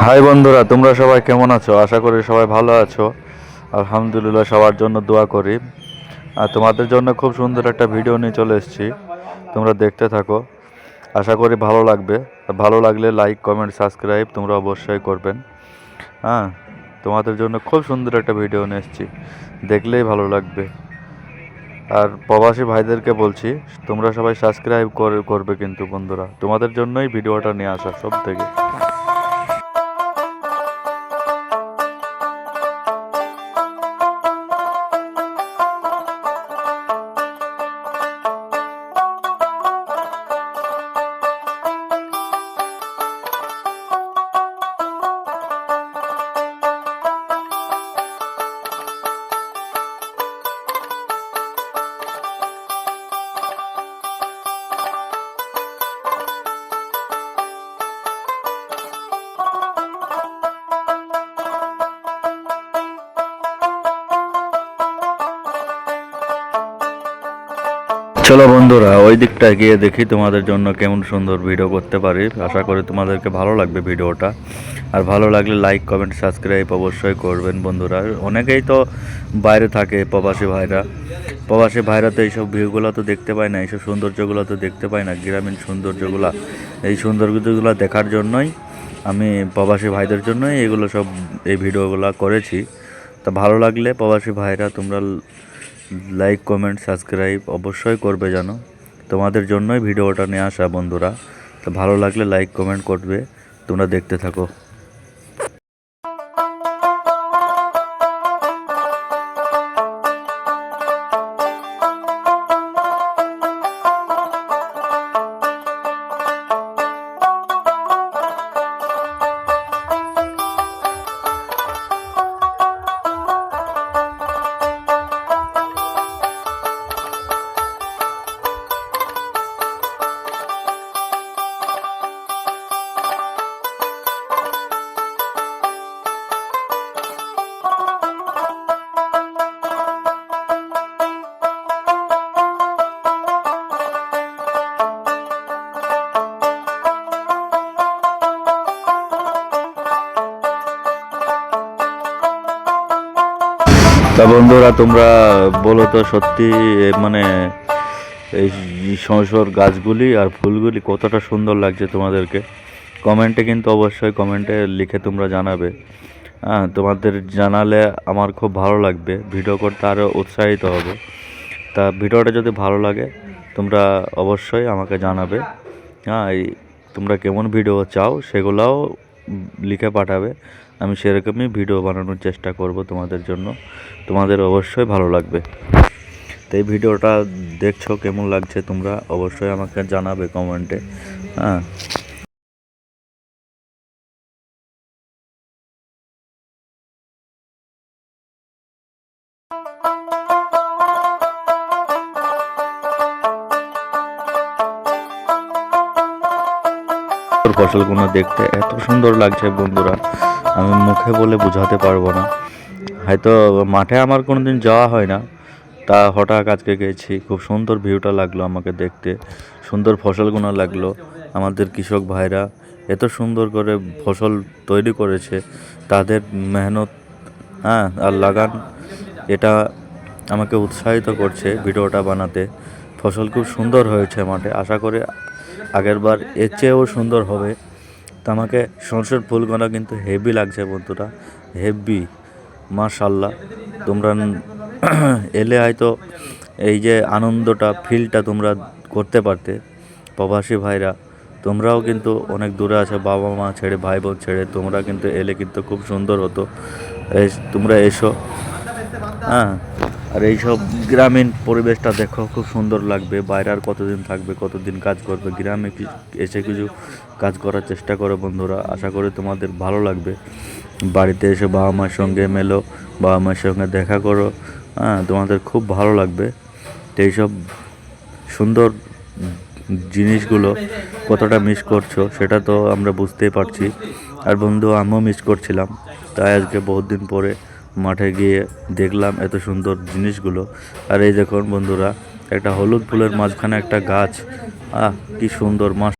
High বন্ধুরা, তোমরা সবাই কেমন আছো? আশা করি সবাই ভালো আছো। আলহামদুলিল্লাহ সবার জন্য দোয়া করি। আর তোমাদের জন্য খুব সুন্দর একটা ভিডিও নিয়ে চলে এসেছি। তোমরা দেখতে থাকো। আশা করি ভালো লাগবে। ভালো লাগলে লাইক কমেন্ট সাবস্ক্রাইব তোমরা অবশ্যই করবেন। হ্যাঁ তোমাদের জন্য খুব সুন্দর একটা ভিডিও নিয়ে এসেছি। দেখলেই ভালো লাগবে। আর প্রবাসী ভাইদেরকে বলছি, তোমরা সবাই সাবস্ক্রাইব করবে কিন্তু বন্ধুরা। তোমাদের জন্যই ভিডিওটা নিয়ে আসা সব থেকে চলো বন্ধুরা, ওই দিকটা গিয়ে দেখি তোমাদের জন্য কেমন সুন্দর ভিডিও করতে পারি। আশা করি তোমাদেরকে ভালো লাগবে ভিডিওটা আর ভালো লাগলে লাইক কমেন্ট সাবস্ক্রাইব অবশ্যই করবেন বন্ধুরা। অনেকেই তো বাইরে থাকে, প্রবাসী ভাইরা। প্রবাসী ভাইরা তো এইসব ভিউগুলো তো দেখতে পায় না, এইসব সৌন্দর্যগুলো তো দেখতে পায় না, গ্রামীণ সৌন্দর্যগুলো। এই সৌন্দর্যগুলো দেখার জন্যই আমি প্রবাসী ভাইদের জন্যই এগুলো সব এই ভিডিওগুলো করেছি। তা ভালো লাগলে প্রবাসী ভাইরা তোমরা লাইক কমেন্ট সাবস্ক্রাইব অবশ্যই করবে যেন তোমাদের জন্যই ভিডিওটা নিয়ে আসা বন্ধুরা। তো ভালো লাগলে লাইক কমেন্ট করবে। তোমরা দেখতে থাকো। তা বন্ধুরা, তোমরা বলো তো সত্যি মানে এই সংসর গাছগুলি আর ফুলগুলি কতটা সুন্দর লাগছে তোমাদেরকে। কমেন্টে কিন্তু অবশ্যই কমেন্টে লিখে তোমরা জানাবে। হ্যাঁ তোমাদের জানালে আমার খুব ভালো লাগবে, ভিডিও করতে আরও উৎসাহিত হবে। তা ভিডিওটা যদি ভালো লাগে, তোমরা অবশ্যই আমাকে জানাবে। হ্যাঁ তোমরা কেমন ভিডিও চাও সেগুলোও লিখে পাঠাবে। আমি সেরকমই ভিডিও বানানোর চেষ্টা করব তোমাদের জন্য। তোমাদের অবশ্যই ভালো লাগবে। তো এই ভিডিওটা দেখছ, কেমন লাগছে তোমরা অবশ্যই আমাকে জানাবে কমেন্টে। হ্যাঁ। ফসলগুলো দেখতে এত সুন্দর লাগছে বন্ধুরা। আমি মুখে বলে বোঝাতে পারব না। হয়তো মাঠে আমার কোনো দিন যাওয়া হয় না। তা হঠাৎ আজকে গেছি, খুব সুন্দর ভিউটা লাগল আমাকে দেখতে। সুন্দর ফসলগুলো লাগল আমাদের কৃষক ভাইরা। এত সুন্দর করে ফসল তৈরি করেছে। তাদের মেহনত হ্যাঁ আর লাগান, এটা আমাকে উৎসাহিত করছে ভিডিওটা বানাতে। ফসল খুব সুন্দর হয়েছে মাঠে। আশা করি আগের বার এর চেয়েও সুন্দর হবে। তো আমাকে সরষের ফুলগুলো কিন্তু হেভি লাগছে বন্ধুরা। হেভি মাশাল্লাহ তোমরা এলে হয়তো এই যে আনন্দটা ফিলটা তোমরা করতে পারতে। প্রবাসী ভাইরা, তোমরাও কিন্তু অনেক দূরে আছে, বাবা মা ছেড়ে, ভাই বোন ছেড়ে, তোমরা কিন্তু এলে কিন্তু খুব সুন্দর হতো। তোমরা এসো। হ্যাঁ। আর এইসব গ্রামীণ পরিবেশটা দেখো, খুব সুন্দর লাগবে। বাইরে আর কতদিন থাকবে, কতদিন কাজ করবে? গ্রামে এসে কিছু কাজ করার চেষ্টা করো বন্ধুরা। আশা করি তোমাদের ভালো লাগবে। বাড়িতে এসে বাবা মায়ের সঙ্গে মেলো, বাবা মায়ের সঙ্গে দেখা করো। হ্যাঁ তোমাদের খুব ভালো লাগবে। তো এইসব সুন্দর জিনিসগুলো কতটা মিস করছ, সেটা তো আমরা বুঝতেই পারছি। আর বন্ধু, আমিও মিস করছিলাম। তাই আজকে বহুত দিন পরে মাঠে গিয়ে দেখলাম এত সুন্দর জিনিসগুলো। আর এই দেখুন বন্ধুরা, একটা হলুদ ফুলের মাঝখানে একটা গাছ। আহ, কি সুন্দর, মাস